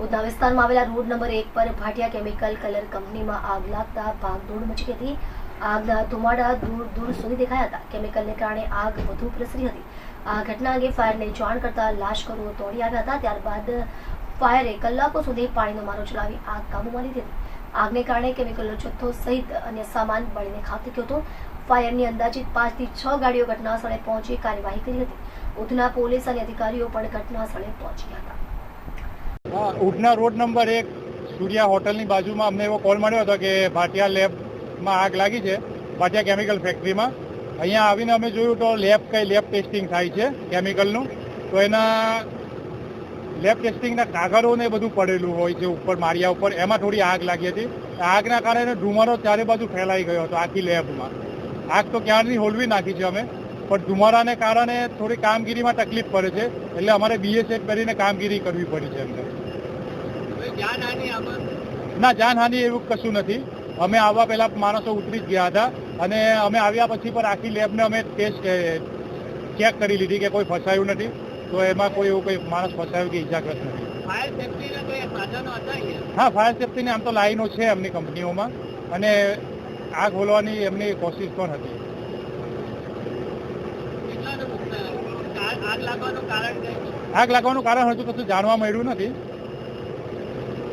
ઉધના વિસ્તારમાં આવેલા road number એક પર ભાટિયા કેમિકલ કલર કંપનીમાં આગ લાગતા ભાગદોડ મચી હતી. આગના ધુમાડા દૂર દૂર સુધી દેખાયા હતા. કેમિકલને કારણે આગ વધુ પ્રસરી હતી. આ ઘટના અંગે ફાયરને જાણ કરતા લાશકરો દોડી આવ્યા હતા. ત્યારબાદ ફાયરે કલાકો સુધી પાણીનો મારો ચલાવી આગ કાબૂમાં લીધી હતી. આગને કારણે કેમિકલનો જથ્થો સહિત અન્ય સામાન બળીને ખાક થયો હતો. ફાયરની અંદાજિત પાંચથી છ ગાડીઓ ઘટના સ્થળે પહોંચી કાર્યવાહી કરી હતી. ઉધના પોલીસ અને અધિકારીઓ પણ ઘટના સ્થળે પહોંચ્યા હતા. હા ઉધના રોડ નંબર એક સૂર્યા હોટલની બાજુમાં અમને એવો કોલ મળ્યો હતો કે ભાટિયા લેબમાં આગ લાગી છે, ભાટિયા કેમિકલ ફેક્ટરીમાં અહીંયા આવીને અમે જોયું તો લેબ કઈ લેબ ટેસ્ટિંગ થાય છે કેમિકલનું તો એના લેબ ટેસ્ટિંગના કાગળો ને બધું પડેલું હોય છે ઉપર, માળિયા ઉપર, એમાં થોડી આગ લાગી હતી. આગના કારણે ધુમાડો ચારે બાજુ ફેલાઈ ગયો હતો આખી લેબમાં આગ તો ક્યારની હોલવી નાખી છે અમે, પણ ધુમાડાને કારણે થોડી કામગીરીમાં તકલીફ પડે છે, એટલે અમારે બીએસએફ કરીને કામગીરી કરવી પડી છે અમને ના જાનહાનિ એવું કશું નથી. અમે આવવા પહેલા માણસો ઉતરી જ ગયા હતા અને અમે આવ્યા પછી પણ આખી લેબને અમે ટેસ્ટ ચેક કરી લીધી કે કોઈ ફસાયું નથી. તો એમાં કોઈ એવું કોઈ માણસ ફસાયું કે ઇજાગ્રસ્ત નથી. હા ફાયર સેફ્ટીની આમ તો લાઈનો છે એમની કંપનીઓમાં. અને આગ હોલવાની એમની કોશિશ પણ હતી. આગ લાગવાનું કારણ હજુ કશું જાણવા મળ્યું નથી.